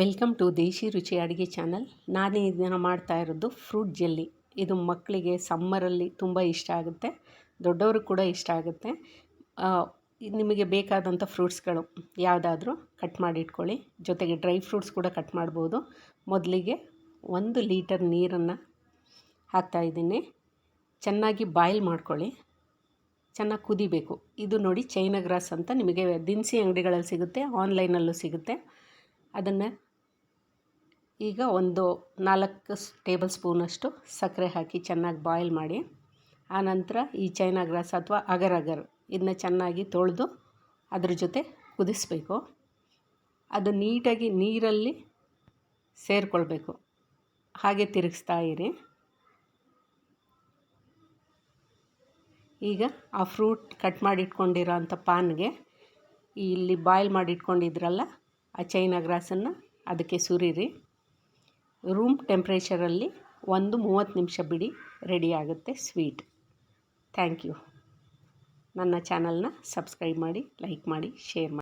Welcome to ದೇಶಿ ರುಚಿ ಅಡುಗೆ ಚಾನಲ್. ನಾನು ದಿನ ಮಾಡ್ತಾ ಇರೋದು ಫ್ರೂಟ್ ಜೆಲ್ಲಿ. ಇದು ಮಕ್ಕಳಿಗೆ ಸಮ್ಮರಲ್ಲಿ ತುಂಬ ಇಷ್ಟ ಆಗುತ್ತೆ. ದೊಡ್ಡವರು ಕೂಡ ಇಷ್ಟ ಆಗುತ್ತೆ. ನಿಮಗೆ ಬೇಕಾದಂಥ ಫ್ರೂಟ್ಸ್ಗಳು ಯಾವುದಾದ್ರೂ ಕಟ್ ಮಾಡಿ ಇಟ್ಕೊಳ್ಳಿ. ಜೊತೆಗೆ ಡ್ರೈ ಫ್ರೂಟ್ಸ್ ಕೂಡ ಕಟ್ ಮಾಡ್ಬೋದು. ಮೊದಲಿಗೆ ಒಂದು ಲೀಟರ್ ನೀರನ್ನು ಹಾಕ್ತಾಯಿದ್ದೀನಿ ಚೆನ್ನಾಗಿ ಬಾಯ್ಲ್ ಮಾಡ್ಕೊಳ್ಳಿ. ಚೆನ್ನಾಗಿ ಕುದಿಬೇಕು. ಇದು ನೋಡಿ ಚೈನಾ ಗ್ರಾಸ್ ಅಂತ ನಿಮಗೆ ದಿನಸಿ ಅಂಗಡಿಗಳಲ್ಲಿ ಸಿಗುತ್ತೆ, ಆನ್ಲೈನಲ್ಲೂ ಸಿಗುತ್ತೆ. ಅದನ್ನು ಈಗ ಒಂದು ನಾಲ್ಕು ಟೇಬಲ್ ಸ್ಪೂನಷ್ಟು ಸಕ್ಕರೆ ಹಾಕಿ ಚೆನ್ನಾಗಿ ಬಾಯ್ಲ್ ಮಾಡಿ ಆನಂತರ ಈ ಚೈನಾ ಗ್ರಾಸ್ ಅಥವಾ ಅಗರ್ ಅಗರ್ ಇದನ್ನ ಚೆನ್ನಾಗಿ ತೊಳೆದು ಅದ್ರ ಜೊತೆ ಕುದಿಸ್ಬೇಕು. ಅದು ನೀಟಾಗಿ ನೀರಲ್ಲಿ ಸೇರಿಕೊಳ್ಬೇಕು. ಹಾಗೆ ತಿರುಗಿಸ್ತಾ ಇರಿ. ಈಗ ಆ ಫ್ರೂಟ್ ಕಟ್ ಮಾಡಿಟ್ಕೊಂಡಿರೋ ಅಂಥ ಪಾನ್ಗೆ ಇಲ್ಲಿ ಬಾಯ್ಲ್ ಮಾಡಿಟ್ಕೊಂಡಿದ್ರಲ್ಲ, ಆ ಚೈನಾ ಗ್ರಾಸನ್ನು ಅದಕ್ಕೆ ಸುರಿರಿ. ರೂಮ್ ಟೆಂಪ್ರೇಚರಲ್ಲಿ ಒಂದು ಮೂವತ್ತು ನಿಮಿಷ ಬಿಡಿ, ರೆಡಿ ಆಗುತ್ತೆ, ಸ್ವೀಟ್. Thank you. ನನ್ನ ಚಾನಲ್ನ ಸಬ್ಸ್ಕ್ರೈಬ್ ಮಾಡಿ, ಲೈಕ್ ಮಾಡಿ, ಶೇರ್ ಮಾಡಿ.